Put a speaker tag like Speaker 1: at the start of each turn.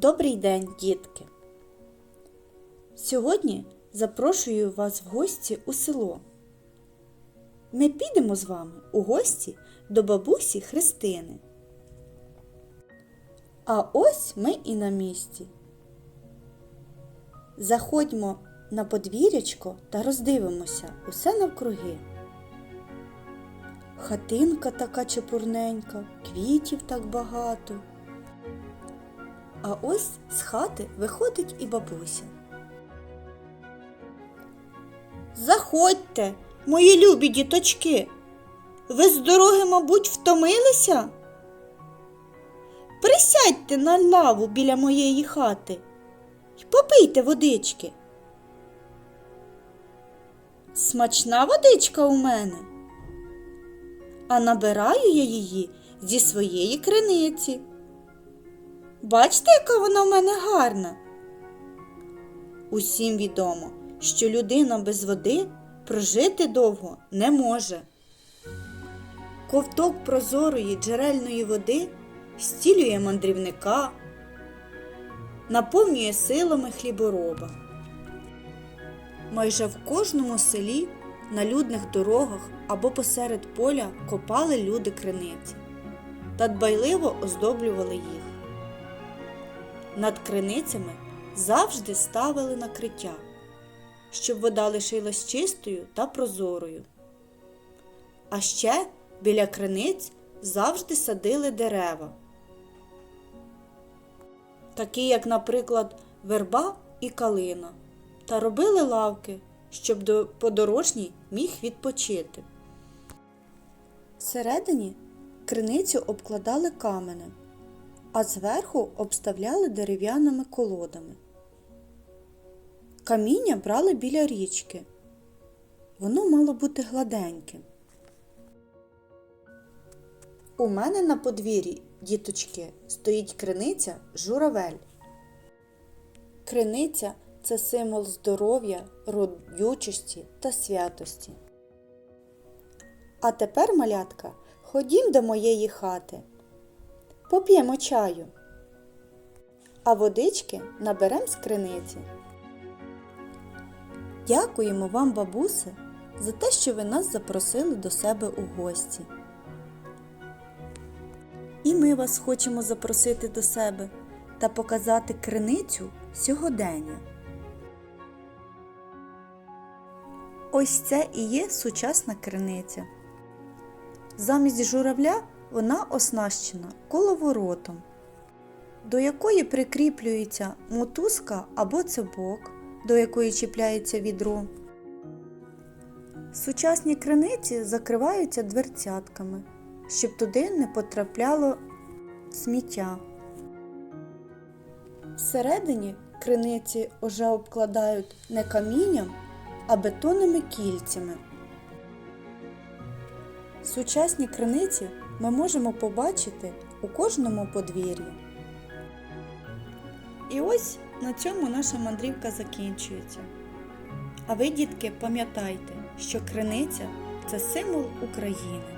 Speaker 1: Добрий день, дітки! Сьогодні запрошую вас в гості у село. Ми підемо з вами у гості до бабусі Христини. А ось ми і на місці. Заходьмо на подвір'ячко та роздивимося усе навкруги. Хатинка така чепурненька, квітів так багато. А ось з хати виходить і бабуся. Заходьте, мої любі діточки. Ви з дороги, мабуть, втомилися? Присядьте на лаву біля моєї хати і попийте водички. Смачна водичка у мене. А набираю я її зі своєї криниці. Бачите, яка вона в мене гарна? Усім відомо, що людина без води прожити довго не може. Ковток прозорої джерельної води стілює мандрівника, наповнює силами хлібороба. Майже в кожному селі на людних дорогах або посеред поля копали люди криниці та дбайливо оздоблювали їх. Над криницями завжди ставили накриття, щоб вода лишилась чистою та прозорою. А ще біля криниць завжди садили дерева, такі як, наприклад, верба і калина, та робили лавки, щоб подорожній міг відпочити. Всередині криницю обкладали каменем а зверху обставляли дерев'яними колодами. Каміння брали біля річки. Воно мало бути гладеньким. У мене на подвір'ї, діточки, стоїть криниця журавель. Криниця це символ здоров'я, родючості та святості. А тепер, малятка, ходім до моєї хати. Поп'ємо чаю, а водички наберем з криниці. Дякуємо вам, бабусе, за те, що ви нас запросили до себе у гості. І ми вас хочемо запросити до себе та показати криницю сьогодення. Ось це і є сучасна криниця. Замість журавля вона оснащена коловоротом, до якої прикріплюється мотузка або цепок, до якої чіпляється відро. Сучасні криниці закриваються дверцятками, щоб туди не потрапляло сміття. Всередині криниці вже обкладають не камінням, а бетонними кільцями. Сучасні криниці ми можемо побачити у кожному подвір'ї. І ось на цьому наша мандрівка закінчується. А ви, дітки, пам'ятайте, що криниця це символ України.